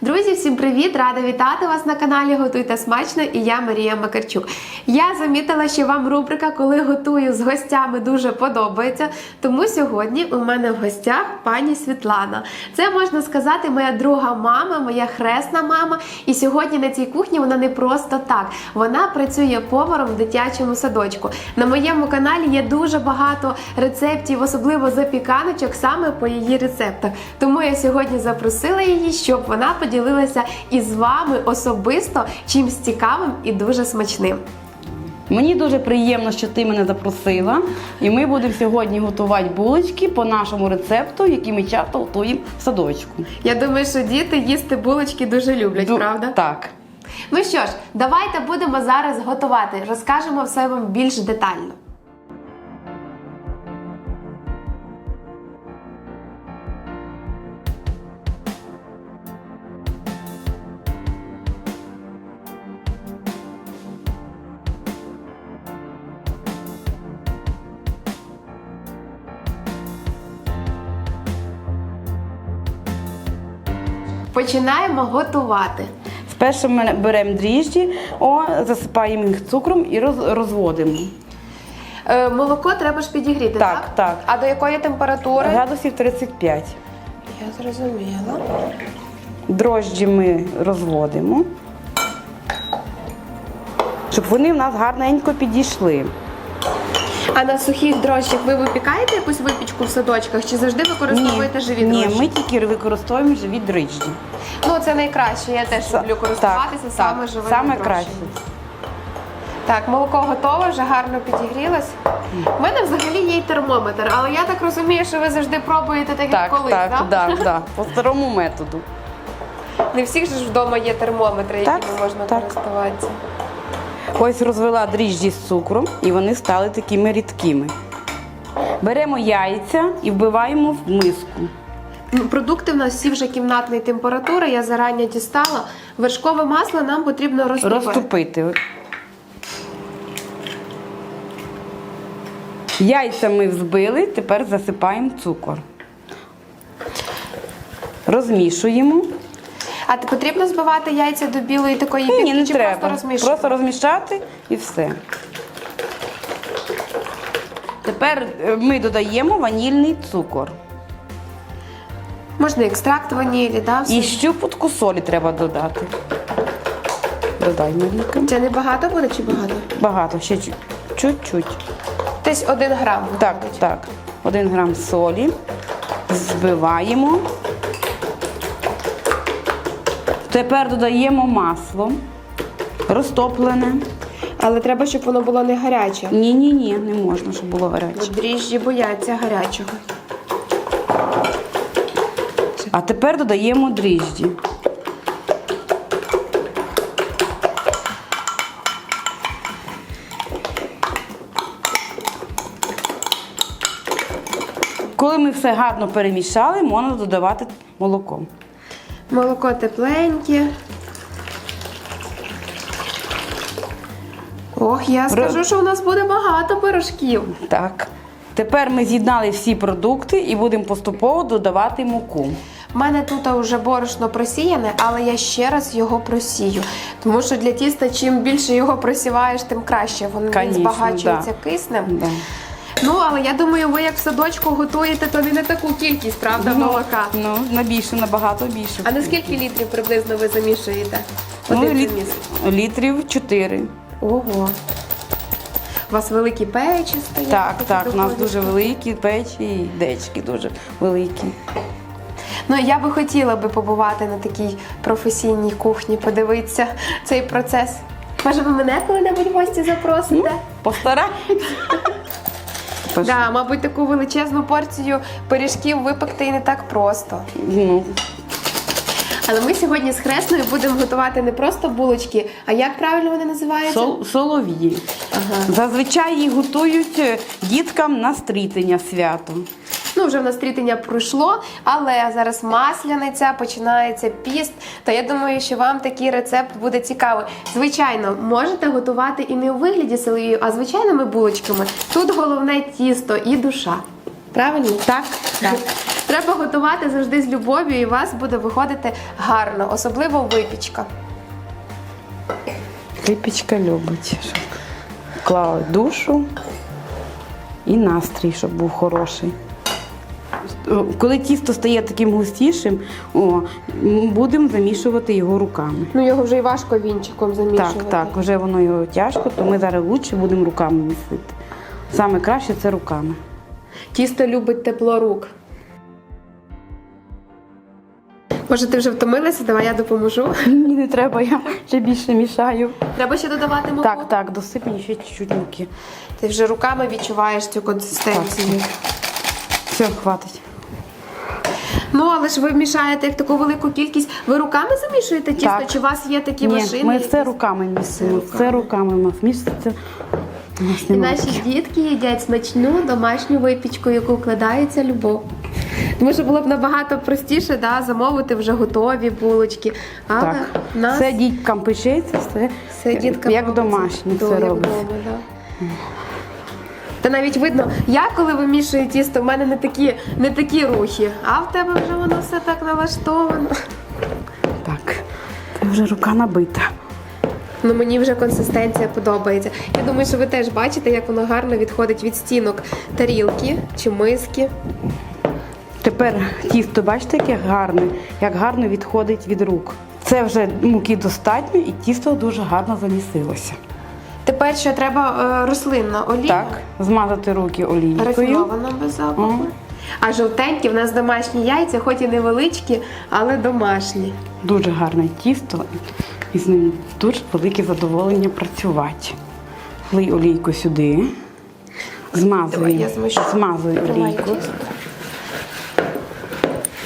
Друзі, всім привіт! Рада вітати вас на каналі Готуйте смачно і я Марія Макарчук. Я замітила, що вам рубрика, коли готую з гостями, дуже подобається. Тому сьогодні у мене в гостях пані Світлана. Це можна сказати, моя друга мама, моя хресна мама. І сьогодні на цій кухні вона не просто так. Вона працює поваром в дитячому садочку. На моєму каналі є дуже багато рецептів, особливо запіканочок саме по її рецептах. Тому я сьогодні запросила її, щоб вона поділилася із вами особисто чимсь цікавим і дуже смачним. Мені дуже приємно, що ти мене запросила, і ми будемо сьогодні готувати булочки по нашому рецепту, який ми часто готуємо в садочку. Я думаю, що діти їсти булочки дуже люблять, Ду- правда? Так. Ну що ж, давайте будемо зараз готувати. Розкажемо все вам більш детально. Починаємо готувати. Спершу ми беремо дріжджі, о, засипаємо їх цукром і роз- розводимо. Е, молоко треба ж підігріти, так? Так, так. А до якої температури? Градусів 35. Я зрозуміла. Дрожджі ми розводимо, щоб вони в нас гарненько підійшли. А на сухих дрожжах ви випікаєте якусь випічку в садочках чи завжди використовуєте живі ні, ми тільки використовуємо живі дріжджі. Ну це найкраще. Я теж люблю користуватися так, саме так, живими Саме дрожжами. краще. Так, молоко готове, вже гарно підігрілось. У мене взагалі є й термометр, але я так розумію, що ви завжди пробуєте так, як Так, колись, так, да? так, так, по старому методу. Не всіх же ж вдома є термометри, Так, якими можна так. користуватися. Ось розвела дріжджі з цукром, і вони стали такими рідкими. Беремо яйця і вбиваємо в миску. Продукти в нас всі вже кімнатної температури, я зарані дістала. Вершкове масло нам потрібно розтопити. Розтопити. Яйця ми взбили, тепер засипаємо цукор. Розмішуємо. А ти потрібно збивати яйця до білої такої Ні, не чи треба. просто розмішувати? Просто розмішати і все. Тепер е, ми додаємо ванільний цукор. Можна екстракт ванілі, да? все? І щупотку солі треба додати. Додай, Марійка. Це не багато буде чи багато? Багато, ще чуть- чуть-чуть. Десь один грам. Так, так. Один грам солі. Збиваємо. Тепер додаємо масло. Розтоплене. Але треба, щоб воно було не гаряче. Ні, ні, ні, не можна, щоб було Бо гаряче. дріжджі бояться гарячого. А тепер додаємо дріжджі. Коли ми все гарно перемішали, можна додавати молоко. Молоко тепленьке. Ох, я скажу, що у нас буде багато пирожків. Так. Тепер ми з'єднали всі продукти і будемо поступово додавати муку. У мене тут вже борошно просіяне, але я ще раз його просію. Тому що для тіста, чим більше його просіваєш, тим краще. Конечно, збагачується да. киснем. Да. Ну, але я думаю, ви як в садочку готуєте, то не на таку кількість, правда, молока. Ну, на більше, набагато більше. А на скільки літрів приблизно ви замішуєте? ну, Один літ... заміс? літрів 4. Ого. У вас великі печі стоять? Так, такі так, у нас духові. дуже великі печі і дечки дуже великі. Ну я би хотіла би побувати на такій професійній кухні, подивитися цей процес. Може, ви мене коли-небудь в гості запросите? Постарайтесь. Тож, Да, мабуть, таку величезну порцію пиріжків випекти і не так просто. ну, Але ми сьогодні з хресною будемо готувати не просто булочки, а як правильно вони називаються? сол, солов'ї. Ага. Зазвичай їх готують е, діткам на стрітення свято. Ну, вже в нас трітення пройшло, але зараз масляниця, починається піст. То я думаю, що вам такий рецепт буде цікавий. Звичайно, можете готувати і не у вигляді солов'їв, а звичайними булочками. Тут головне тісто і душа. Правильно? Так, Так. Треба готувати завжди з любов'ю, і у вас буде виходити гарно, особливо випічка. Випічка любить, щоб клали душу і настрій, щоб був хороший. Коли тісто стає таким густішим, о, будемо замішувати його руками. Ну його вже і важко вінчиком замішувати. Так, так, вже воно його тяжко, то ми зараз лучше будемо руками місити. Саме краще це руками. Тісто любить тепло рук. Може, ти вже втомилася? Давай я допоможу. Мені не треба, я ще більше мішаю. Треба ще додавати муку? Так, так, досип мені ще чуть-чуть муки. Ти вже руками відчуваєш цю консистенцію. Все, хватить. Ну, але ж ви мішаєте як таку велику кількість. Ви руками замішуєте тісто? Так. Чи у вас є такі Ні, машини? ми все руками місимо. Все руками у нас місяця. І наші дітки їдять смачну домашню випічку, яку вкладається любов. Тому що було б набагато простіше да, замовити вже готові булочки. Але Так, нас все діткам печеться, все, все діткам як робиться домашнє все робиться. вдома, да. Та навіть видно, я коли вимішую тісто, в мене не такі, не такі рухи, а в тебе вже воно все так налаштовано. Так, це вже рука набита. Ну мені вже консистенція подобається. Я думаю, що ви теж бачите, як воно гарно відходить від стінок тарілки чи миски. Тепер тісто, бачите, яке гарне, як гарно відходить від рук. Це вже муки достатньо і тісто дуже гарно замісилося. Тепер ще треба е, рослинна олія. Так, змазати руки олійкою. Рафінована без запаху. Мгм. А жовтенькі в нас домашні яйця, хоч і невеличкі, але домашні. Дуже гарне тісто, і з ним дуже велике задоволення працювати. Лий олійку сюди. Змазуємо. я. Змазуй олійку.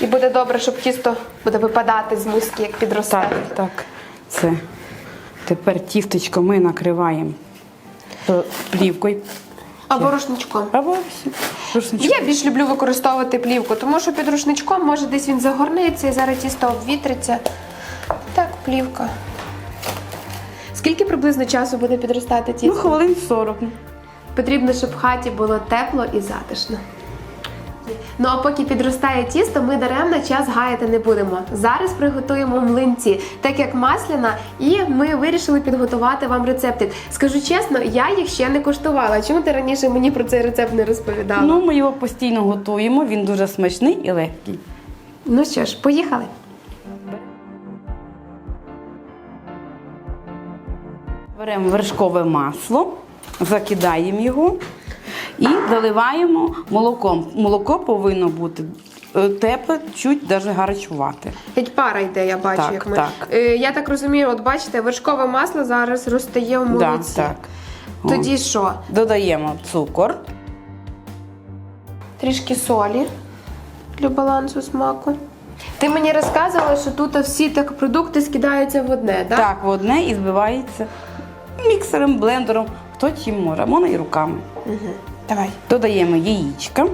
І буде добре, щоб тісто буде випадати з миски, як підросте. Так, так. Це. Тепер тістечко ми накриваємо е, плівкою. Або рушничком. Або рушничком. Я більш люблю використовувати плівку, тому що під рушничком може десь він загорнеться і зараз тісто обвітриться. Так, плівка. Скільки приблизно часу буде підростати тісто? Ну, хвилин 40. Потрібно, щоб в хаті було тепло і затишно. Ну а поки підростає тісто, ми даремно час гаяти не будемо. Зараз приготуємо млинці, так як масляна, і ми вирішили підготувати вам рецептик. Скажу чесно, я їх ще не коштувала. Чому ти раніше мені про цей рецепт не розповідала? Ну, ми його постійно готуємо, він дуже смачний і легкий. ну що ж, поїхали. Беремо вершкове масло, закидаємо його і заливаємо молоком. Молоко повинно бути е, тепле, чуть навіть гарячувати. Геть пара йде, я бачу, Так, як ми. так. Е, я так розумію, от бачите, вершкове масло зараз розтає в Так, молоці. так. О. Тоді що? Додаємо цукор. Трішки солі для балансу смаку. Ти мені розказувала, що тут всі так продукти скидаються в одне, так? Так, в одне і збивається міксером, блендером. Хто чим може, можна і руками. Угу. Давай. Додаємо яєчка.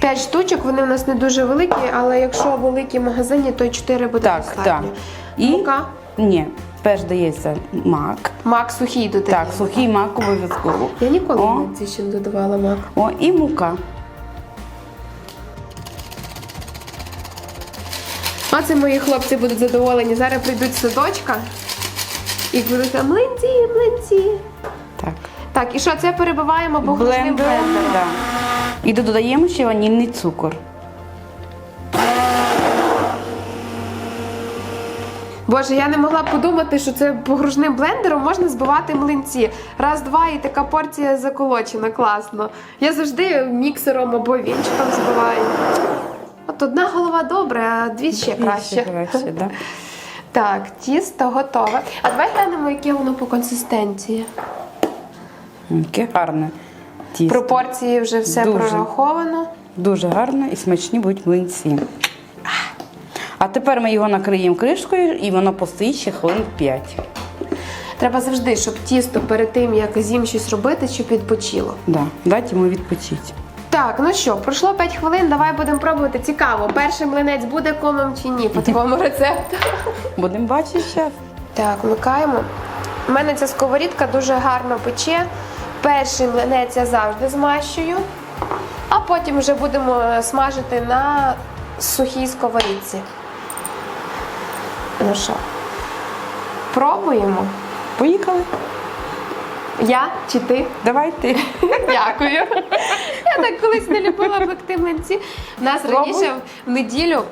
П'ять штучок, вони в нас не дуже великі, але якщо великі в магазині, то й чотири буде Так, достатньо. так. І Мука. ні, перш дається мак. Мак сухий додаємо. Так, сухий мак обов'язково. Я ніколи О. в ці ще не додавала мак. О, і мука. Оце мої хлопці будуть задоволені. Зараз прийдуть з садочка і будуть там млинці, млинці. Так. Так, і що це перебиваємо погружним Блендером. блендером. Да. І додаємо ще ванільний цукор. Боже, я не могла подумати, що це погружним блендером можна збивати млинці. Раз, два, і така порція заколочена, класно. Я завжди міксером або вінчиком збиваю. От одна голова добре, а дві ще краще. Краще, да. Так, тісто готове. А давай глянемо, яке воно по консистенції. Яке гарне тісто. Пропорції вже все Дуже. прораховано. Дуже гарне і смачні будуть млинці. А тепер ми його накриємо кришкою і воно постоїть ще хвилин 5. Треба завжди, щоб тісто перед тим, як з'їм щось робити, щоб відпочило. Да. Дайте йому відпочити. Так, ну що, пройшло 5 хвилин, давай будемо пробувати. Цікаво, перший млинець буде комом чи ні по твоєму рецепту. Будемо бачити зараз. Так, вмикаємо. У мене ця сковорідка дуже гарно пече. Перший млинець я завжди змащую. А потім вже будемо смажити на сухій сковорідці. Ну що, пробуємо? Поїхали. Я чи ти? Давай ти. Дякую. Я так колись не любила пекти млинці. У нас раніше в неділю.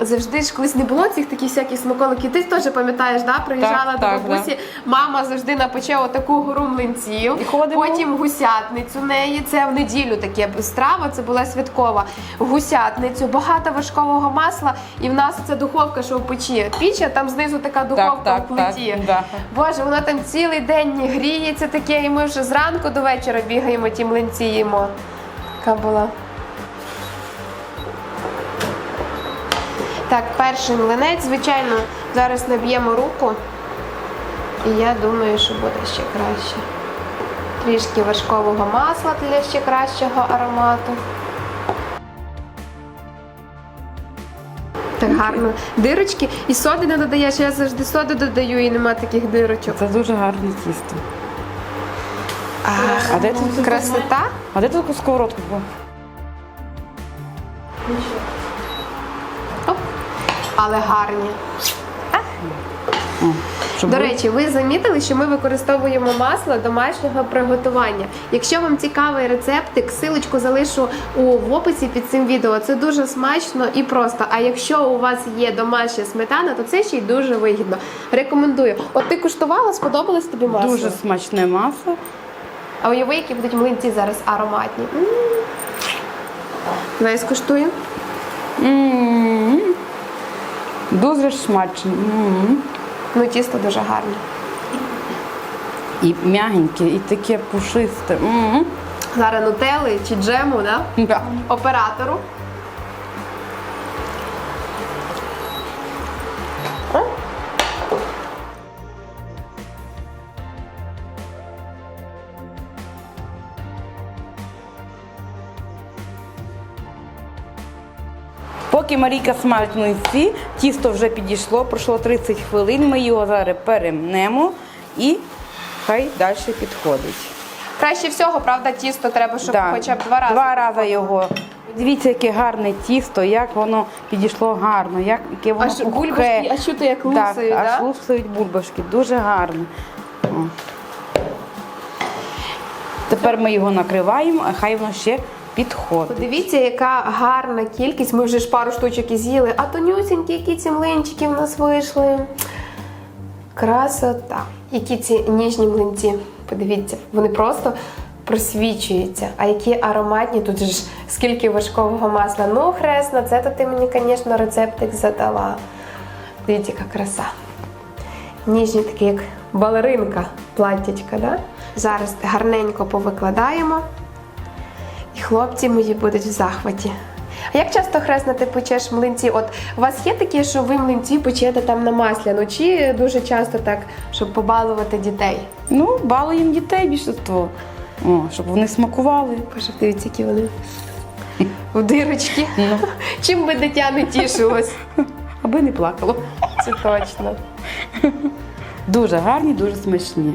Завжди ж колись не було цих таких всяких смаколиків. Ти теж пам'ятаєш, да? приїжджала Так, до так, бабусі, мама завжди напече отаку гору млинців. І ходимо. Потім гусятницю неї. Це в неділю таке страва, це була святкова. Гусятницю, багато вершкового масла, і в нас це духовка, що в печі. Піч, а там знизу така духовка так, в плиті. так, да. Боже, воно там цілий день гріється таке, і ми вже зранку до вечора бігаємо, ті млинці їмо. Така була. Так, перший млинець, звичайно, зараз наб'ємо руку. І я думаю, що буде ще краще. Трішки вершкового масла для ще кращого аромату. Так гарно. Дирочки і соди не додаєш. Я завжди соди додаю і нема таких дирочок. Це дуже гарне тісто. А де тут Красота? А де тут сковородку була? Але гарні. О, щоб До ви- речі, ви замітили, що ми використовуємо масло домашнього приготування. Якщо вам цікавий рецептик, силочку залишу у в описі під цим відео. Це дуже смачно і просто. А якщо у вас є домашня сметана, то це ще й дуже вигідно. Рекомендую. От ти куштувала, сподобалось тобі масло? дуже смачне масло. А уяви, які будуть млинці зараз ароматні. М. Давай скуштую. М. Дуже смачно. Ну, тісто дуже гарне. І м'ягеньке, і таке пушисте. Зараз нутели чи джему, да? Да. оператору. Поки Марійка смажить млинці, тісто вже підійшло, пройшло 30 хвилин. Ми його зараз перемнемо і хай далі підходить. Краще всього, правда, тісто треба, щоб Да. хоча б два рази. Два рази його. Дивіться, яке гарне тісто, як воно підійшло гарно, як, яке воно Аж пухке. бульбашки, аж чути, як лусають, так, да? аж лусають бульбашки, дуже гарно. О. Тепер ми його накриваємо, а хай воно ще підходить. Подивіться, яка гарна кількість. Ми вже ж пару штучок і з'їли, а тонюсінькі, які ці млинчики в нас вийшли. Красота. Які ці ніжні млинці. Подивіться, вони просто просвічуються. А які ароматні, тут ж скільки вершкового масла. Ну, хресна, це то ти мені, звісно, рецептик задала. Дивіться, яка краса. Ніжні такі, як балеринка, платтячка, да? Зараз гарненько повикладаємо. Хлопці мої будуть в захваті. А як часто хресна ти печеш млинці? От у вас є таке, що ви млинці печете там на масляну, чи дуже часто так, щоб побалувати дітей? Ну, балуємо дітей більшинство. О, щоб вони смакували. Боже, дивіться, які вони в дирочки. Ну. Чим би дитя не тішилось? Аби не плакало. Це точно. Дуже гарні, дуже смачні.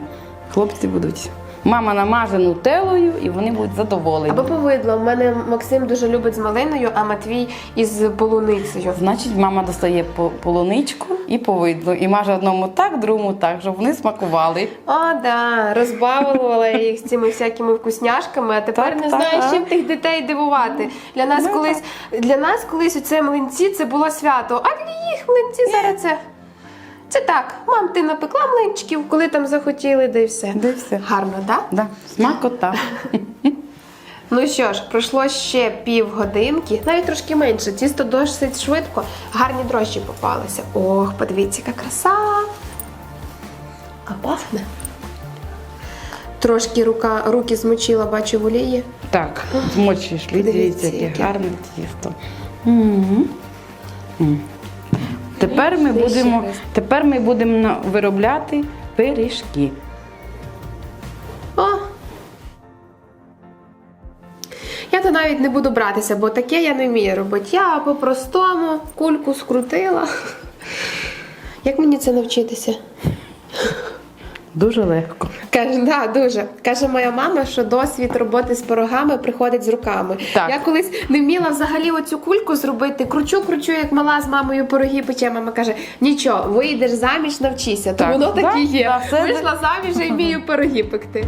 Хлопці будуть. Мама намаже нутелою і вони будуть задоволені. Або повидло. У мене Максим дуже любить з малиною, а Матвій із полуницею. Значить, мама достає по- полуничку і повидло. І маже одному так, другому так, щоб вони смакували. О, да, розбавила їх з цими всякими вкусняшками, а тепер Так, не так, знаю, так. чим тих дітей дивувати. Для нас Ну, колись для нас колись оце млинці це було свято. А для їх млинці зараз це. Це так, мам, ти напекла млинчиків, коли там захотіли, да й все. Да й все. Гарно, так? Да, смакота. Ну що ж, пройшло ще півгодинки, навіть трошки менше. Тісто досить швидко, гарні дрожжі попалися. Ох, подивіться, яка краса. А пахне. Трошки рука, руки змочила, бачу в олії. Так, змочиш, Дивіться, яке гарне тісто. М. Тепер ми будемо, тепер ми будемо виробляти пиріжки. О! Я то навіть не буду братися, бо таке я не вмію робити. Я по-простому кульку скрутила. Як мені це навчитися? Дуже легко. Каже, да, дуже. Каже моя мама, що досвід роботи з пирогами приходить з руками. Так. Я колись не вміла взагалі оцю кульку зробити. Кручу, кручу, як мала з мамою пироги пече. Мама каже: нічого, вийдеш заміж, навчися. То Так. воно так так і є. да, Вийшла заміж і вмію пироги пекти.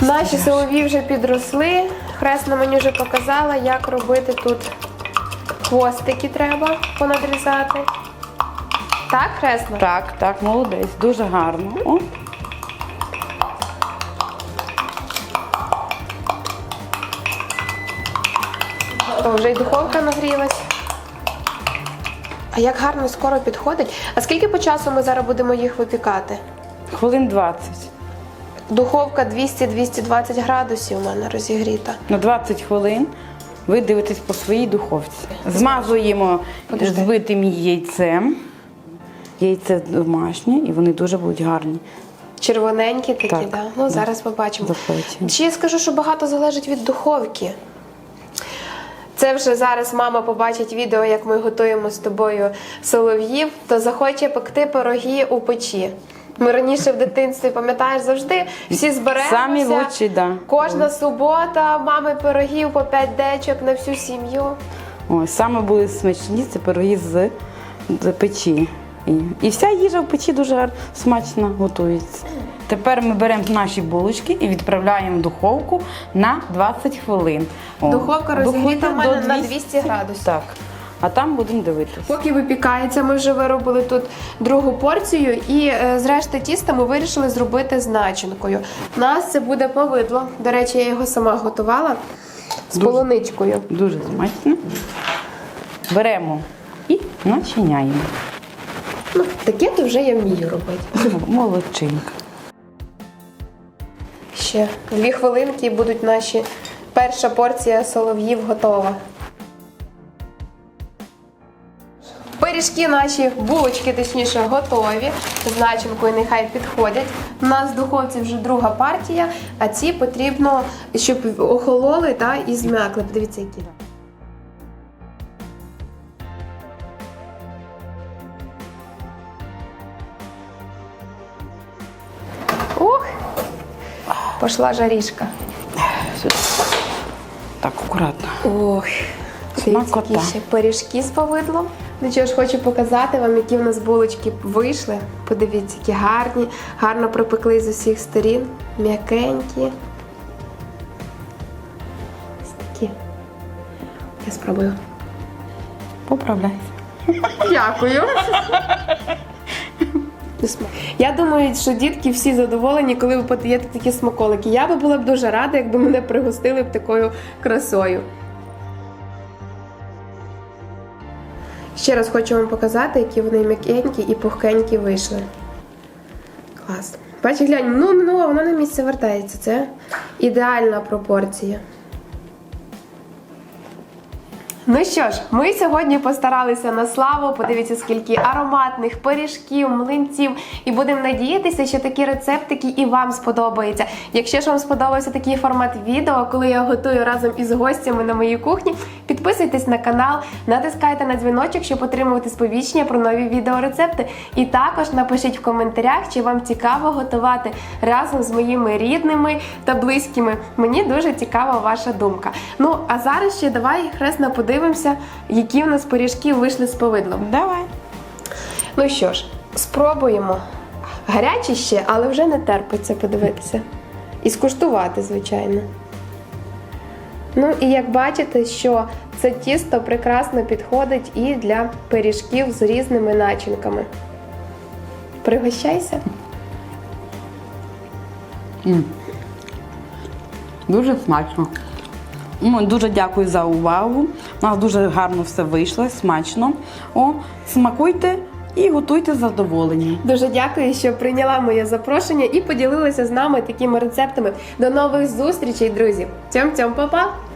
Наші солові вже підросли. Хресна мені вже показала, як робити тут хвостики треба понадрізати. Так, хресна? Так, так, молодець, дуже гарно. О, О, вже й духовка нагрілась. А як гарно скоро підходить. А скільки по часу ми зараз будемо їх випікати? хвилин 20. Духовка 200-220 градусів у мене розігріта. На 20 хвилин ви дивитесь по своїй духовці. Змазуємо Подожди. збитим яйцем. Яйце домашнє, і вони дуже будуть гарні. Червоненькі такі, Так, да? Ну, зараз побачимо. Запечені. Ще я скажу, що багато залежить від духовки. Це вже зараз мама побачить відео, як ми готуємо з тобою солов'їв, то захоче пекти пироги у печі. Ми раніше в дитинстві, пам'ятаєш, завжди всі зберемося. Самі лучші, да. Кожна субота мами пирогів по 5 дечок на всю сім'ю. Ось саме були смачні це пироги з, з печі. І, і вся їжа в печі дуже гар- смачно готується. Тепер ми беремо наші булочки і відправляємо в духовку на 20 хвилин. О, Духовка розігріта в мене до на 200 градусів. Так. А там будемо дивитися. Поки випікається, ми вже виробили тут другу порцію, і е, з тіста ми вирішили зробити з начинкою. У нас це буде повидло. До речі, я його сама готувала з Дуже. полуничкою. Дуже смачно. Беремо і начиняємо. Ну, таке то вже я вмію робити. Молодчинка. Ще дві хвилинки і будуть наші перша порція солов'їв готова. Пиріжки наші, булочки, точніше, готові. З начинкою нехай підходять. У нас в духовці вже друга партія, а ці потрібно, щоб охололи та, і зм'якли. Подивіться, які. Ух! Пошла жарішка. Так, акуратно. Ох, дивіться, які ще пиріжки з повидлом. Ну що ж, хочу показати вам, які в нас булочки вийшли. Подивіться, які гарні, гарно пропекли з усіх сторін, м'якенькі. Ось такі. Я спробую. Поправляйся. Дякую. Я думаю, що дітки всі задоволені, коли ви подаєте такі смаколики. Я би була б дуже рада, якби мене пригостили б такою красою. Ще раз хочу вам показати, які вони м'якенькі і пухкенькі вийшли. Клас. Бачиш, глянь, ну, ну, воно на місце вертається. Це ідеальна пропорція. Ну що ж, ми сьогодні постаралися на славу. Подивіться, скільки ароматних пиріжків, млинців, і будемо надіятися, що такі рецептики і вам сподобаються. Якщо ж вам сподобався такий формат відео, коли я готую разом із гостями на моїй кухні, підписуйтесь на канал, натискайте на дзвіночок, щоб отримувати сповіщення про нові відеорецепти. І також напишіть в коментарях, чи вам цікаво готувати разом з моїми рідними та близькими. Мені дуже цікава ваша думка. Ну а зараз ще давай хресно подивимося, які в нас пиріжки вийшли з повидлом. Давай. Ну що ж, спробуємо. Гарячі ще, але вже не терпиться подивитися. І скуштувати, звичайно. Ну і як бачите, що це тісто прекрасно підходить і для пиріжків з різними начинками. Пригощайся. Дуже смачно. Ну, Дуже дякую за увагу. У нас дуже гарно все вийшло, смачно. О, смакуйте і готуйте з задоволенням. Дуже дякую, що прийняла моє запрошення і поділилася з нами такими рецептами. До нових зустрічей, друзі! Цьом-цьом, па-па!